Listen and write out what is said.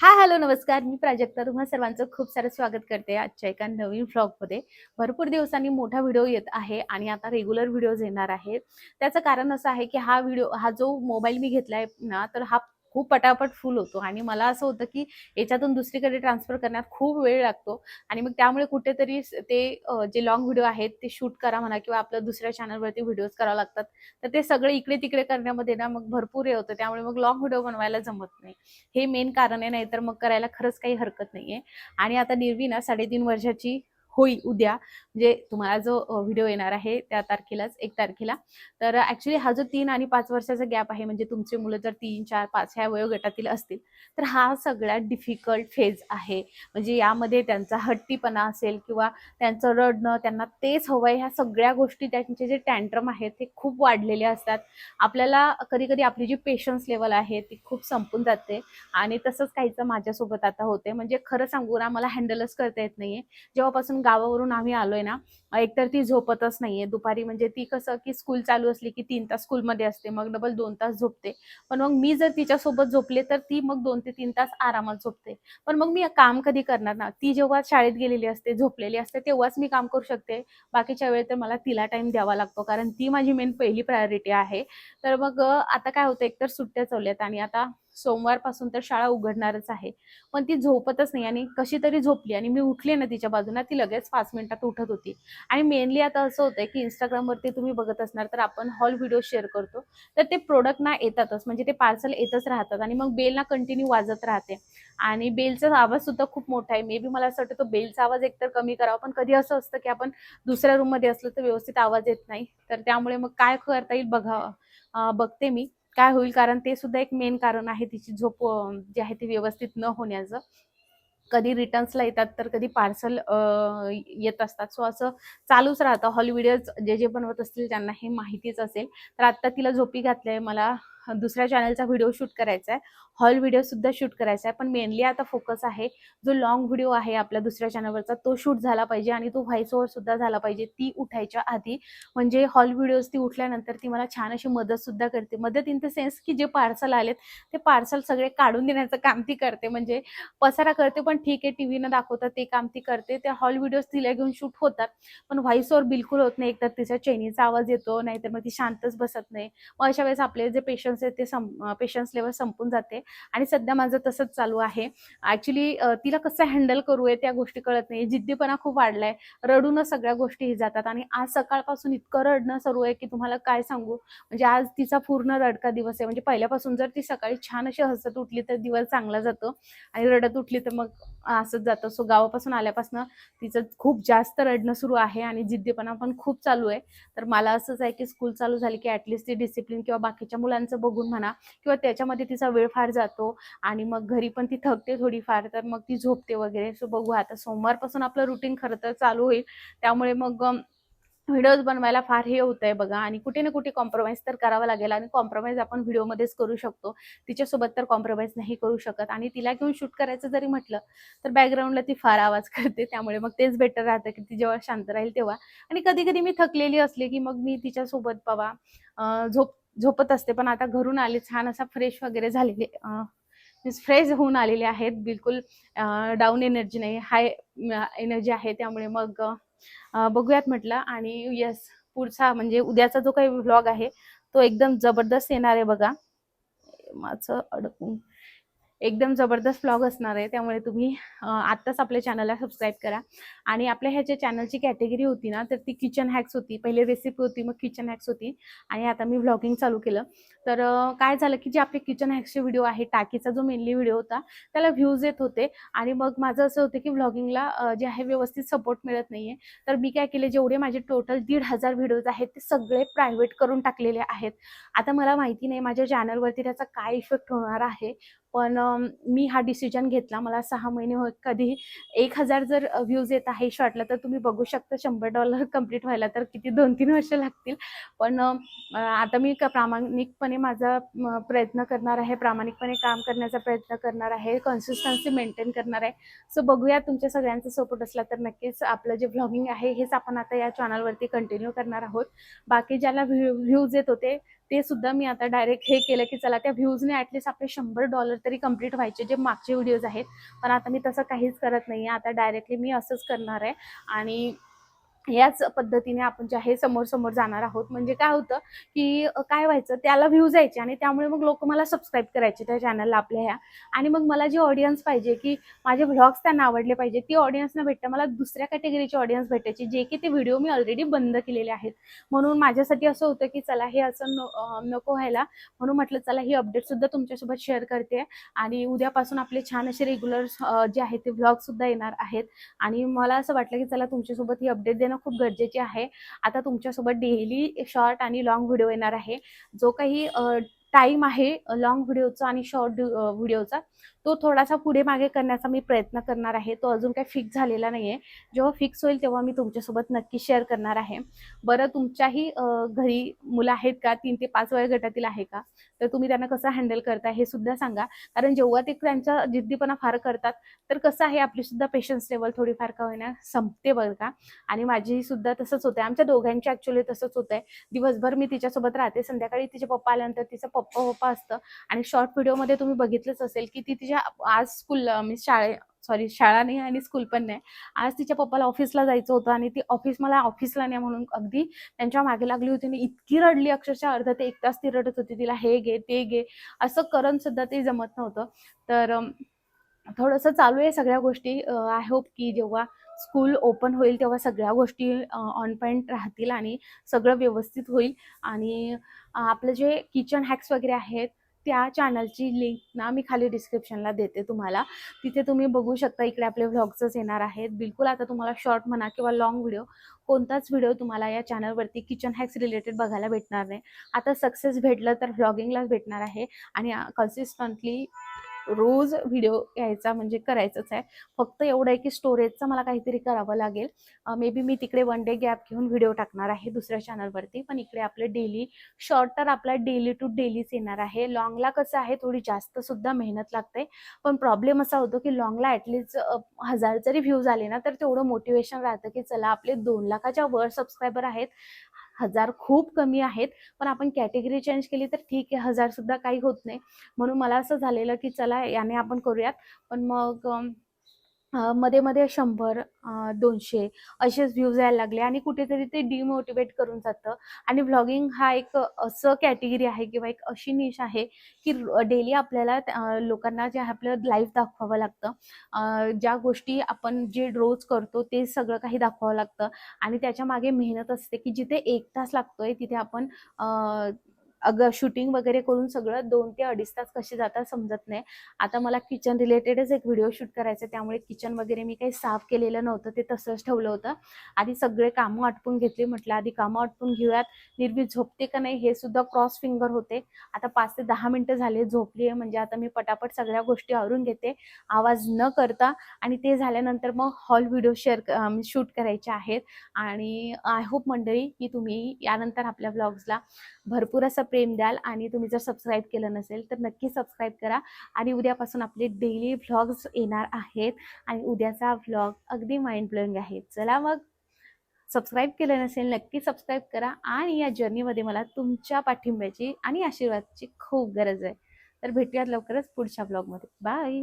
हा हॅलो नमस्कार. मी प्राजक्ता. तुम्हा सर्वांचं खूप सारं स्वागत करते आजच्या एका नवीन व्लॉगमध्ये भरपूर दिवसांनी मोठा व्हिडिओ येत आहे आणि आता रेग्युलर व्हिडिओज येणार आहेत. त्याचं कारण असं आहे की हा व्हिडिओ हा जो मोबाईल मी घेतला आहे ना तर हा खूप पटापट फुल होतो. आणि मला असं होतं की याच्यातून दुसरीकडे ट्रान्सफर करण्यात खूप वेळ लागतो. आणि मग त्यामुळे कुठेतरी ते जे लॉंग व्हिडिओ आहेत ते शूट करा म्हणा किंवा आपल्या दुसऱ्या चॅनलवरती व्हिडिओज करावे लागतात. तर ते सगळे इकडे तिकडे करण्यामध्ये ना मग भरपूर हे होतं. त्यामुळे मग लॉंग व्हिडिओ बनवायला जमत नाही. हे मेन कारण आहे नाहीतर मग करायला खरंच काही हरकत नाहीये. आणि आता निर्वी ना साडेतीन वर्षाची होईल उद्या. म्हणजे तुम्हाला जो व्हिडिओ येणार आहे त्या तारखेलाच एक तारखेला. तर ऍक्च्युली हा जो तीन आणि पाच वर्षाचा गॅप आहे म्हणजे तुमचे मुलं जर तीन चार पाच ह्या वयोगटातील असतील तर हा सगळ्यात डिफिकल्ट फेज आहे. म्हणजे यामध्ये त्यांचा हट्टीपणा असेल किंवा त्यांचं रडणं त्यांना तेच हवंय ह्या सगळ्या गोष्टी त्यांचे जे टँट्रम आहेत ते खूप वाढलेले असतात. आपल्याला कधी कधी आपली जी पेशन्स लेवल आहे ती खूप संपून जाते. आणि तसंच काहीचं माझ्यासोबत आता होते म्हणजे खरं सांगू ना मला हँडलच करता येत नाहीये. जेव्हापासून गावावरून आम्ही आलोय ना एकतर ती झोपतच नाहीये. दुपारी म्हणजे ती कसं की स्कूल चालू असली की तीन तास स्कूलमध्ये असते मग डबल दोन तास झोपते. पण मग मी जर तिच्यासोबत झोपले तर ती मग दोन ते तीन तास आरामात झोपते. पण मग मी काम कधी करणार ना? ती जेव्हा शाळेत गेलेली असते झोपलेली असते तेव्हाच मी काम करू शकते. बाकीच्या वेळेत तर मला तिला टाइम द्यावा लागतो कारण ती माझी मेन पहिली प्रायोरिटी आहे. तर मग आता काय होतं एकतर सुट्ट्या चालल्यात आणि आता सोमवारपासून तर शाळा उघडणारच आहे. पण ती झोपतच नाही आणि कशी तरी झोपली आणि मी उठले ना तिच्या बाजूला ती लगेच पाच मिनिटात उठत होती. आणि मेनली आता असं होतंय की इंस्टाग्रामवरती तुम्ही बघत असणार तर आपण हॉल व्हिडिओ शेअर करतो. तर ते प्रोडक्ट ना येतातच म्हणजे ते पार्सल येतच राहतात आणि मग बेल ना कंटिन्यू वाजत राहते. आणि बेलचा आवाज सुद्धा खूप मोठा आहे. मे बी मला असं वाटतं तो बेलचा आवाज एकतर कमी करावा पण कधी असं असतं की आपण दुसऱ्या रूममध्ये असलो तर व्यवस्थित आवाज येत नाही. तर त्यामुळे मग काय करता येईल बघा बघते मी. काय होईल कारण ते सुद्धा एक मेन कारण आहे तिची झोप जी आहे ती व्यवस्थित न होण्याचं. कधी रिटर्न्सला येतात तर कधी पार्सल येत असतात. सो असं चालूच राहतं. हॉल व्हिडिओज जे जे बनवत असतील त्यांना हे माहितीच असेल. तर आत्ता तिला झोपी घातलंय मला. दुसऱ्या चॅनलचा व्हिडिओ शूट करायचा आहे हॉल व्हिडिओ सुद्धा शूट करायचा आहे पण मेनली आता फोकस आहे जो लॉंग व्हिडिओ आहे आपल्या दुसऱ्या चॅनलवरचा तो शूट झाला पाहिजे आणि तो व्हॉइस ओव्हर सुद्धा झाला पाहिजे. ती उठायच्या आधी म्हणजे हॉल व्हिडिओज ती उठल्यानंतर ती मला छान अशी मदत सुद्धा करते. मदत इन द सेन्स की जे पार्सल आलेत ते पार्सल सगळे काढून देण्याचं काम ती करते. म्हणजे पसारा करते पण ठीक आहे टीव्हीनं दाखवतात ते काम ती करते. त्या हॉल व्हिडिओज तिला घेऊन शूट होतात पण व्हॉइस ओव्हर बिलकुल होत नाही. एकतर तिचा चैनीचा आवाज येतो नाहीतर मग ती शांतच बसत नाही. मग अशा वेळेस आपले जे पेशन्स माझं ते सं पेशन्स लेवल संपून जाते. आणि सध्या माझं तसंच चालू आहे. ऍक्च्युली तिला कसं हँडल करू आहे त्या गोष्टी कळत नाही जिद्दीपणा खूप वाढलाय. रडूनच सगळ्या गोष्टी जातात. आणि आज सकाळपासून इतकं रडणं सुरू आहे की तुम्हाला काय सांगू? म्हणजे आज तिचा पूर्ण रडका दिवस आहे. म्हणजे पहिल्यापासून जर ती सकाळी छान अशी हसत उठली तर दिवस चांगला जातो. आणि रडत उठली तर मग असंच जातं. सो गावापासून आल्यापासून तिचं खूप जास्त रडणं सुरू आहे आणि जिद्दीपणा पण खूप चालू आहे. तर मला असंच आहे की स्कूल चालू झाली की ॲटलिस्ट ती डिसिप्लिन किंवा बाकीच्या मुलांचं बघून म्हणा किंवा त्याच्यामध्ये तिचा वेळ फार जातो आणि मग घरी पण ती थकते थोडीफार तर मग ती झोपते वगैरे. सो बघू आता सोमवारपासून आपलं रुटीन खरं तर चालू होईल. त्यामुळे मग व्हिडिओज बनवायला फार हे होत आहे बघा. आणि कुठे ना कुठे कॉम्प्रोमाइज तर करावं लागेल आणि कॉम्प्रोमाइज आपण व्हिडिओमध्येच करू शकतो. तिच्यासोबत तर कॉम्प्रोमाइज नाही करू शकत. आणि तिला घेऊन शूट करायचं जरी म्हटलं तर बॅकग्राऊंडला ती फार आवाज करते. त्यामुळे मग तेच बेटर राहतं की ती जेव्हा शांत राहील तेव्हा. आणि कधी कधी मी थकलेली असले की मग मी तिच्यासोबत बाबा झोप झोपत असते पण आता घरून आले छान असा फ्रेश वगैरे झालेले फ्रेश होऊन आलेले आहेत बिलकुल डाऊन एनर्जी नाही हाय एनर्जी आहे त्यामुळे मग बघूयात म्हटलं. आणि यस पुढचा म्हणजे उद्याचा जो काही व्लॉग आहे तो एकदम जबरदस्त येणार आहे बघा. माझं अडकून एकदम जबरदस्त ब्लॉग असणार आहे. त्यामुळे तुम्ही आत्ताच आपल्या चॅनलला सबस्क्राईब करा. आणि आपल्या ह्याच्या चॅनलची कॅटेगरी होती ना तर ती किचन हॅक्स होती. पहिले रेसिपी होती मग किचन हॅक्स होती. आणि आता मी व्लॉगिंग चालू केलं. तर काय झालं की जे आपले किचन हॅक्सचे व्हिडिओ आहे टाकीचा जो मेनली व्हिडिओ होता त्याला व्ह्यूज येत होते. आणि मग माझं असं होतं की व्लॉगिंगला जे आहे व्यवस्थित सपोर्ट मिळत नाहीये. तर मी काय केले जेवढे माझे टोटल दीड हजार व्हिडिओज आहेत ते सगळे प्रायव्हेट करून टाकलेले आहेत. आता मला माहिती नाही माझ्या चॅनलवरती त्याचा काय इफेक्ट होणार आहे. पण मी हा डिसिजन घेतला. मला सहा महिने होत कधी एक हजार जर व्ह्यूज येत आहे शॉर्टला तर तुम्ही बघू शकता शंभर डॉलर कंप्लीट व्हायला तर किती दोन तीन वर्ष लागतील. पण आता मी क- प्रामाणिकपणे माझा प्रयत्न करणार आहे प्रामाणिकपणे काम करण्याचा प्रयत्न करणार आहे कन्सिस्टन्सी मेंटेन करणार आहे. सो बघूया तुमच्या सगळ्यांचा सपोर्ट असला तर नक्कीच आपलं जे ब्लॉगिंग आहे हेच आपण आता या चॅनलवरती कंटिन्यू करणार आहोत. बाकी ज्याला व्ह्यूज येत होते ते सुद्धा मी आता डायरेक्ट हे केलं की चला त्या व्ह्यूजने ॲटलिस्ट आपले शंभर डॉलर तरी कंप्लीट व्हायचे जे मागचे व्हिडिओज आहेत. पण आता मी तसं काहीच करत नाही आहे आता डायरेक्टली मी असंच करणार आहे. आणि याच पद्धतीने आपण जे आहे समोर समोर जाणार आहोत. म्हणजे काय होतं की काय व्हायचं त्याला व्ह्यूज यायचे आणि त्यामुळे मग लोक मला सबस्क्राईब करायचे त्या चॅनलला आपल्या ह्या. आणि मग मला जी ऑडियन्स पाहिजे की माझे व्लॉग्स त्यांना आवडले पाहिजे ती ऑडियन्स न भेटता मला दुसऱ्या कॅटेगरीची ऑडियन्स भेटायची जे की ते व्हिडिओ मी ऑलरेडी बंद केलेले आहेत. म्हणून माझ्यासाठी असं होतं की चला हे असं न- नको व्हायला. म्हणून म्हटलं चला ही अपडेटसुद्धा तुमच्यासोबत शेअर करते. आणि उद्यापासून आपले छान असे रेग्युलर जे आहेत ते व्लॉग्ससुद्धा येणार आहेत. आणि मला असं वाटलं की चला तुमच्यासोबत ही अपडेट देणं खूप गरजेचे आहे. आता तुमच्यासोबत डेली शॉर्ट आणि लॉंग व्हिडिओ येणार आहे. जो काही टाईम आहे लॉंग व्हिडिओचा आणि शॉर्ट व्हिडिओचा तो थोडासा पुढे मागे करण्याचा मी प्रयत्न करणार आहे. तो अजून काही फिक्स झालेला नाही आहे जेव्हा फिक्स होईल तेव्हा मी तुमच्यासोबत नक्की शेअर करणार आहे. बरं तुमच्याही घरी मुलं आहेत का? तीन ते पाच वयोगटातील आहे का? तर तुम्ही त्यांना कसं हँडल करता हे सुद्धा सांगा. कारण जेव्हा ते त्यांचा जिद्दीपणा फार करतात तर कसं आहे आपली सुद्धा पेशन्स लेवल थोडीफार का होईना संपते बरं का? आणि माझी सुद्धा तसंच होतं आमच्या दोघांची ऍक्च्युली तसंच होतं आहे दिवसभर मी तिच्यासोबत राहते. संध्याकाळी तिचे पप्पा आल्यानंतर तिचं पप्पा पप्पा असतं. आणि शॉर्ट व्हिडिओमध्ये तुम्ही बघितलंच असेल की ती तिच्या आज स्कूल मीन्स शाळे सॉरी शाळा नाही आणि स्कूल पण नाही. आज तिच्या पप्पाला ऑफिसला जायचं होतं आणि ती ऑफिस मला ऑफिसला नाही म्हणून अगदी त्यांच्या मागे लागली होती आणि इतकी रडली अक्षरशः अर्धा ते एक तास ती रडत होती तिला हे घे ते घे असं करून सुद्धा ते जमत नव्हतं. तर थोडंसं चालू आहे सगळ्या गोष्टी. आय होप की जेव्हा स्कूल ओपन होईल तेव्हा सगळ्या गोष्टी ऑन पॉईंट राहतील आणि सगळं व्यवस्थित होईल. आणि आपलं जे किचन हॅक्स वगैरे आहेत त्या चॅनलची लिंक ना मी खाली डिस्क्रिप्शनला देते तुम्हाला. तिथे तुम्ही बघू शकता इकडे आपले व्लॉग्सच येणार आहेत. बिलकुल आता तुम्हाला शॉर्ट म्हणा किंवा लॉंग व्हिडिओ कोणताच व्हिडिओ तुम्हाला या चॅनलवरती किचन हॅक्स रिलेटेड बघायला भेटणार नाही. आता सक्सेस भेटलं तर व्लॉगिंगलाच भेटणार आहे. आणि कन्सिस्टंटली रोज व्हिडिओ यायचा म्हणजे करायचंच आहे. फक्त एवढं आहे की स्टोरेजचं मला काहीतरी करावं लागेल. मे बी मी तिकडे वन डे गॅप घेऊन व्हिडिओ टाकणार आहे दुसऱ्या चॅनलवरती पण इकडे आपले डेली शॉर्ट तर आपला डेली टू डेलीच येणार आहे. लॉंगला कसं आहे थोडी जास्त सुद्धा मेहनत लागते. पण प्रॉब्लेम असा होतो की लॉंगला ॲटलिस्ट हजार जरी व्ह्यूज आले ना तर तेवढं मोटिवेशन राहतं की चला आपले दोन लाखाच्या वर सबस्क्रायबर आहेत. हजार खूप कमी आहेत. पण आपण कॅटेगरी चेंज केली तर ठीक आहे हजार सुद्धा काही होत नाही. म्हणून मला असं झालेलं की चला याने आपण करूयात. पण मग मध्ये मध्ये शंभर दोनशे असेच व्ह्यूज यायला लागले आणि कुठेतरी ते डिमोटिवेट करून जातं. आणि व्लॉगिंग हा एक असं कॅटेगरी आहे किंवा एक अशी निश आहे की डेली आपल्याला लोकांना जे आपलं लाईफ दाखवावं लागतं. ज्या गोष्टी आपण जे रोज करतो ते सगळं काही दाखवावं लागतं. आणि त्याच्यामागे मेहनत असते की जिथे एक तास लागतोय तिथे आपण अगं शूटिंग वगैरे करून सगळं दोन ते अडीच तास कसे जातात समजत नाही. आता मला किचन रिलेटेडच एक व्हिडिओ शूट करायचा आहे, त्यामुळे किचन वगैरे मी काही साफ केलेलं नव्हतं. ते तसंच ठेवलं होतं. आधी सगळे कामं आटपून घेतले म्हटलं. आधी कामं आटपून घेऊयात. निर्वी झोपते का नाही? हे सुद्धा क्रॉस फिंगर होते. आता पाच ते दहा मिनटं झाले झोपली आहे म्हणजे आता मी पटापट सगळ्या गोष्टी आवरून घेते. आवाज न करता. आणि ते झाल्यानंतर मग हॉल व्हिडिओ शेअर शूट करायचे आहेत. आणि आय होप मंडळी की तुम्ही यानंतर आपल्या ब्लॉग्सला भरपूर असं प्रेम द्याल आणि तुम्ही जर सबस्क्राईब केलं नसेल तर नक्की सबस्क्राईब करा. आणि उद्यापासून आपले डेली व्लॉग्स येणार आहेत आणि उद्याचा व्लॉग अगदी माइंड ब्लोईंग आहे. चला मग. सबस्क्राईब केलं नसेल नक्की सबस्क्राईब करा आणि या जर्नीमध्ये मला तुमच्या पाठिंब्याची आणि आशीर्वादाची खूप गरज आहे. तर भेटूयात लवकरच पुढच्या ब्लॉगमध्ये बाय